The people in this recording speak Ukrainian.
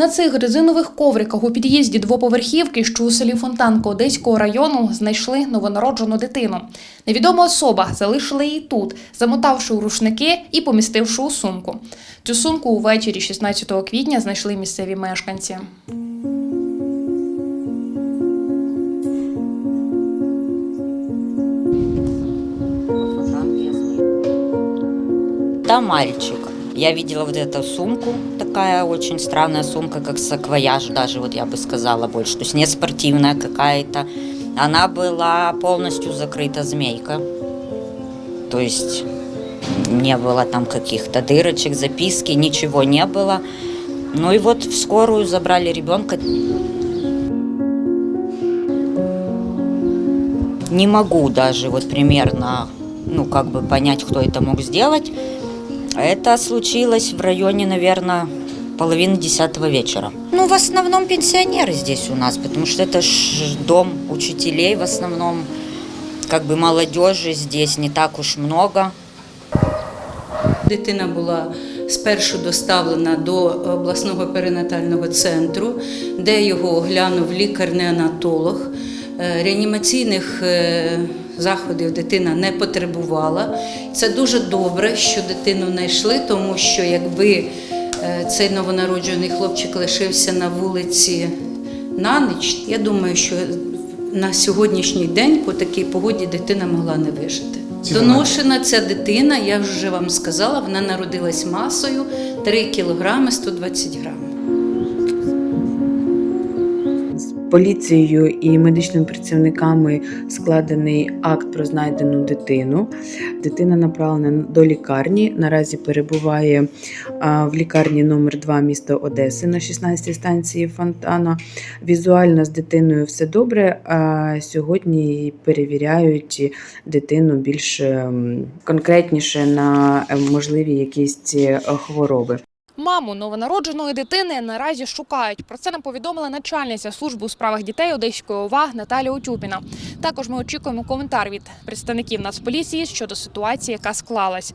На цих резинових ковриках у під'їзді двоповерхівки, що у селі Фонтанка Одеського району, знайшли новонароджену дитину. Невідома особа залишила її тут, замотавши у рушники і помістивши у сумку. Цю сумку увечері 16 квітня знайшли місцеві мешканці. Там мальчик. Я видела вот эту сумку, такая очень странная сумка, как саквояж даже, вот я бы сказала больше. То есть не спортивная какая-то. Она была полностью закрыта змейка. То есть не было там каких-то дырочек, записки, ничего не было. Ну и вот в скорую забрали ребенка. Не могу даже вот примерно, ну как бы понять, кто это мог сделать. Это случилось в районе, наверное, половины десятого вечера. Ну, в основном пенсионеры здесь у нас, потому что это ж дом учителей в основном. Как бы молодежи здесь не так уж много. Дитина була спершу доставлена до обласного перинатального центру, де його оглянув лікар-неонатолог. Е, Реанімаційних е, заходів дитина не потребувала. Це дуже добре, що дитину знайшли, тому що якби е, цей новонароджений хлопчик лишився на вулиці на ніч, я думаю, що на сьогоднішній день по такій погоді дитина могла не вижити. Доношена ця дитина, я вже вам сказала, вона народилась масою 3 кілограми 120 грамів. Поліцією і медичними працівниками складений акт про знайдену дитину. Дитина направлена до лікарні. Наразі перебуває в лікарні номер 2 міста Одеси на 16 станції Фонтана. Візуально з дитиною все добре. А сьогодні перевіряють дитину більш конкретніше на е, можливі якісь е, хвороби. Маму новонародженої дитини наразі шукають. Про це нам повідомила начальниця служби у справах дітей Одеської ОВА Наталія Утюпіна. Також ми очікуємо коментар від представників Нацполіції щодо ситуації, яка склалась.